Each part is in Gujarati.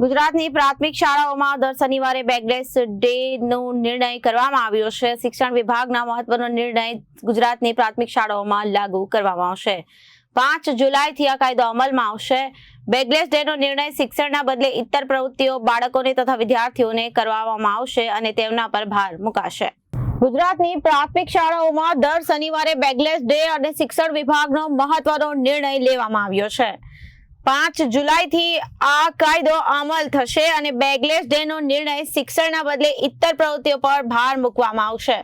ગુજરાતની પ્રાથમિક શાળાઓમાં દર શનિવારે બેગલેસ ડે નો નિર્ણય કરવામાં આવ્યો છે. શિક્ષણ વિભાગના મહત્વનો નિર્ણય ગુજરાતની પ્રાથમિક શાળાઓમાં લાગુ કરવામાં આવશે. પાંચ જુલાઈથી આ કાયદો અમલમાં આવશે. બેગલેસ ડે નો નિર્ણય શિક્ષણના બદલે ઇતર પ્રવૃત્તિઓ બાળકોને તથા વિદ્યાર્થીઓને કરવામાં આવશે અને તેમના પર ભાર મુકાશે. ગુજરાતની પ્રાથમિક શાળાઓમાં દર શનિવારે બેગલેસ ડે અને શિક્ષણ વિભાગનો મહત્વનો નિર્ણય લેવામાં આવ્યો છે. પાંચ જુલાઈથી આ કાયદો અમલ થશે અને બેગલેસ ડે નો નિર્ણય શિક્ષણના બદલે ઇતર પ્રવૃત્તિઓ પર ભાર મૂકવામાં આવશે.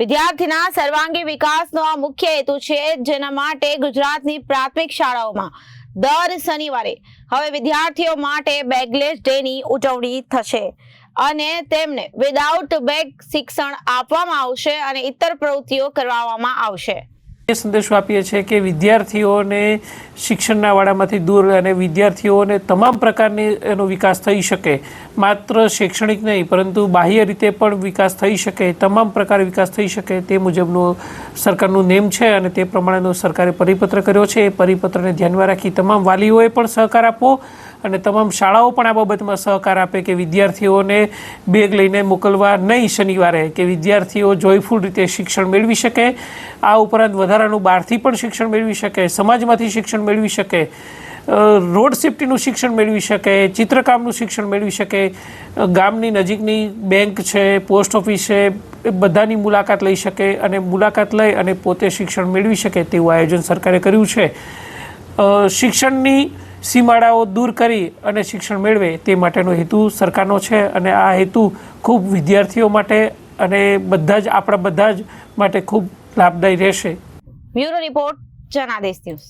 વિદ્યાર્થીના સર્વાંગી વિકાસનો આ મુખ્ય હેતુ છે જેના માટે ગુજરાતની પ્રાથમિક શાળાઓમાં દર શનિવારે હવે વિદ્યાર્થીઓ માટે બેગલેસ ડે ની ઉજવણી થશે અને તેમને વિદાઉટ બેગ શિક્ષણ આપવામાં આવશે અને ઇતર પ્રવૃત્તિઓ કરવામાં આવશે. એ સંદેશો આપીએ છીએ કે વિદ્યાર્થીઓને શિક્ષણના વાડામાંથી દૂર અને વિદ્યાર્થીઓને તમામ પ્રકારની એનો વિકાસ થઈ શકે. માત્ર શૈક્ષણિક નહીં, પરંતુ બાહ્ય રીતે પણ વિકાસ થઈ શકે, તમામ પ્રકારે વિકાસ થઈ શકે તે મુજબનું સરકારનું નેમ છે અને તે પ્રમાણેનો સરકારે પરિપત્ર કર્યો છે. એ પરિપત્રને ધ્યાનમાં રાખી તમામ વાલીઓએ પણ સહકાર આપવો. અને તમામ શાળાઓ પણ આ બાબતમાં સહકાર આપે કે વિદ્યાર્થીઓને બેગ લઈને મોકલવા નહીં શનિવારે, કે વિદ્યાર્થીઓ જોયફુલ રીતે શિક્ષણ મેળવી શકે. આ ઉપરાંત વધારાનું બહારથી પણ શિક્ષણ મેળવી શકે, સમાજમાંથી શિક્ષણ મેળવી શકે રોડ સેફ્ટીનું શિક્ષણ મેળવી શકે, ચિત્રકામનું શિક્ષણ મેળવી શકે. ગામની નજીકની બેંક છે, પોસ્ટ ઓફિસ છે બધાની મુલાકાત લઈ શકે અને મુલાકાત લઈ અને પોતે શિક્ષણ મેળવી શકે તેવું આયોજન સરકારે કર્યું છે. શિક્ષણની સીમાડાઓ દૂર કરી અને શિક્ષણ મેળવે તે માટેનો હેતુ સરકારનો છે અને આ હેતુ ખૂબ વિદ્યાર્થીઓ માટે અને બધા જ, આપણા બધા જ માટે ખૂબ લાભદાયી રહેશે. Bureau report Janadesh news.